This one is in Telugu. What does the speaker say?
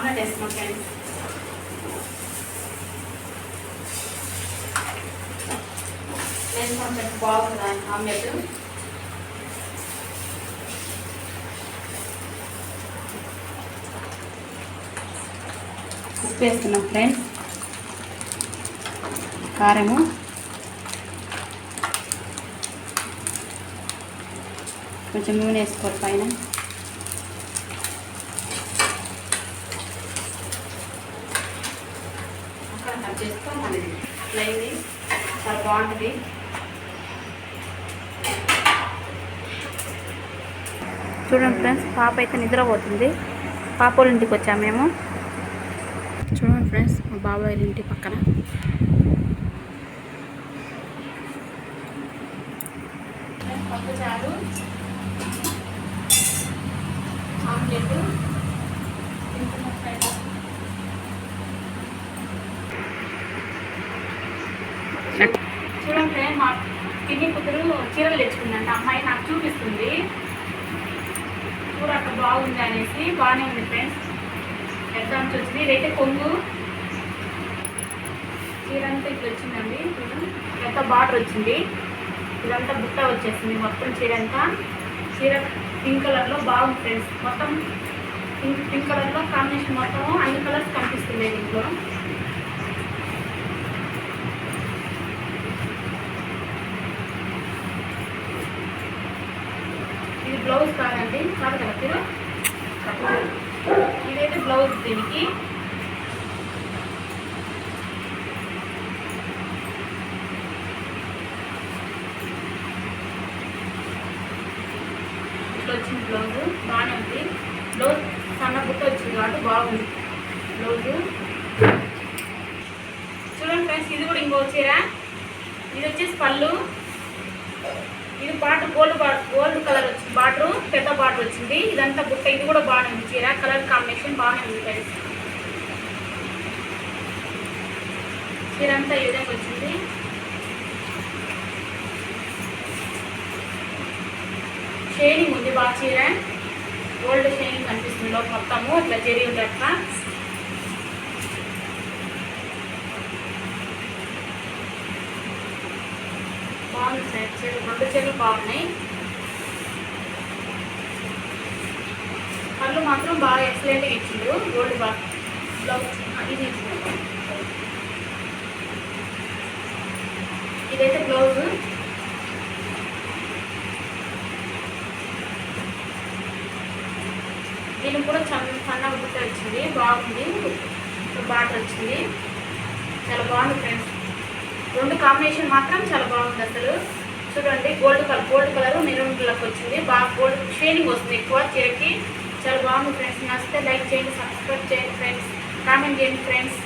ఆమ్లెట్ వేస్తున్నాం ఫ్రెండ్స్ వేస్తాం ఫ్రెండ్స్ బాగుంది ఆమ్లెట్ ఉప్పు వేస్తున్నాం ఫ్రెండ్స్ కారము. కొంచెం నూనె వేసుకోవాలి పైన. చేసుకో మళ్ళీ ప్లెయిన్ చాలా బాగుంటుంది చూడండి ఫ్రెండ్స్ పాప అయితే నిద్రపోతుంది. పాప వాళ్ళ ఇంటికి వచ్చాము మేము. చూడండి ఫ్రెండ్స్ మా బాబాయ్ ఇంటి పక్కన. పప్పుచారు ఆమ్లెట్ చూడండి. మా పిన్ని కూతురు చీరలు తెచ్చుకుందంట. అమ్మాయి నాకు చూపిస్తుంది. కూర అక్కడ బాగుంది అనేసి బాగానే ఉంది ఫ్రెండ్స్ ఎగ్జామ్స్ వచ్చింది. ఇదైతే కొంగు. చీర అంతా ఇట్లా వచ్చిందండి. ఎంత బార్డర్ వచ్చింది. ఇదంతా బుట్ట వచ్చేసింది. మొత్తం చీర అంతా. చీర పింక్ కలర్లో బాగుంది ఫ్రెండ్స్ మొత్తం పింక్ పింక్ కలర్లో కాంబినేషన్ మొత్తం అన్ని కలర్స్ కనిపిస్తుంది దీంట్లో. బ్లౌజ్ కాదండి కాదు కదా మీరు ఇదైతే బ్లౌజ్ దీనికి. ఇట్లా వచ్చింది బ్లౌజ్ బాగానే ఉంది. బ్లౌజ్ సన్న బుట్ట వచ్చింది కాబట్టి బాగుంది బ్లౌజ్. చూడండి ఫ్రెండ్స్ ఇది కూడా ఇంకో చీర. ఇది వచ్చేసి పళ్ళు. ఇది పాటు గోల్డ్ గోల్డ్ బాగా వచ్చింది. ఇదంతా బుట్ట ఇది కూడా బాగానే ఉంది. చీర కలర్ కాంబినేషన్ బాగానే ఉంది ఫ్రెండ్స్ చీర అంతా ఈ విధంగా వచ్చింది. షేడింగ్ ఉంది బాగా చీర. గోల్డ్ షేడింగ్ కనిపిస్తుంది లోపల మొత్తము. ఇట్లా జరి ఉంది అట్లా. బాగుంది సార్ చీర రెండు చీరలు బాగున్నాయి. కళ్ళు మాత్రం బాగా ఎక్సలెంట్గా ఇచ్చిండ్రు. గోల్డ్ బాగా బ్లౌజ్ ఇది ఇచ్చిండ్రు. ఇదైతే బ్లౌజ్ దీనికి కూడా చల్ల సన్నగా బుట్ట వచ్చింది బాగుంది. బాటర్ వచ్చింది. చాలా బాగుంది ఫ్రెండ్స్ రెండు కాంబినేషన్ మాత్రం చాలా బాగుంది అసలు. చూడండి gold colour gold colour maroon కలర్కి వచ్చింది. బాగా గోల్డ్ షేడింగ్ వస్తుంది ఎక్కువ చీరకి. చాలా బాగుంది ఫ్రెండ్స్. నచ్చితే లైక్ చేయండి సబ్స్క్రైబ్ చేయండి ఫ్రెండ్స్. కామెంట్ చేయండి ఫ్రెండ్స్.